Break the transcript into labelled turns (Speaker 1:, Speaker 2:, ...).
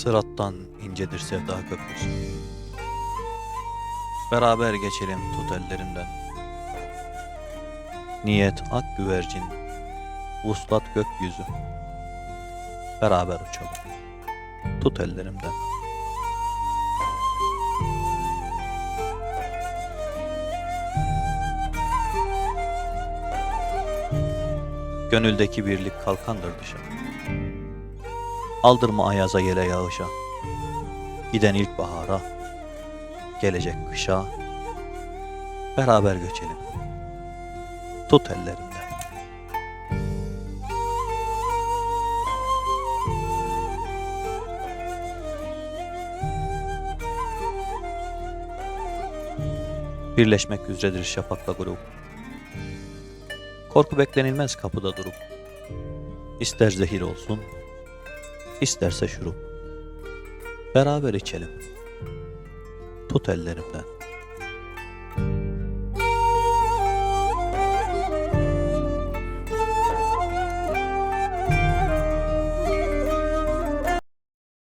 Speaker 1: Sırattan incedir sevda köprüsü. Beraber geçelim tut ellerimden. Niyet ak güvercin, vuslat gökyüzü. Beraber uçalım. Tut ellerimden. Gönüldeki birlik kalkandır dışa. Aldırma ayaza yele yağışa. Giden ilk bahara, gelecek kışa. Beraber göçelim. Tut ellerimden. Birleşmek üzeredir şafakla grup. Korku beklenilmez kapıda durup. İster zehir olsun, isterse şurup. Beraber içelim. Tut ellerimden.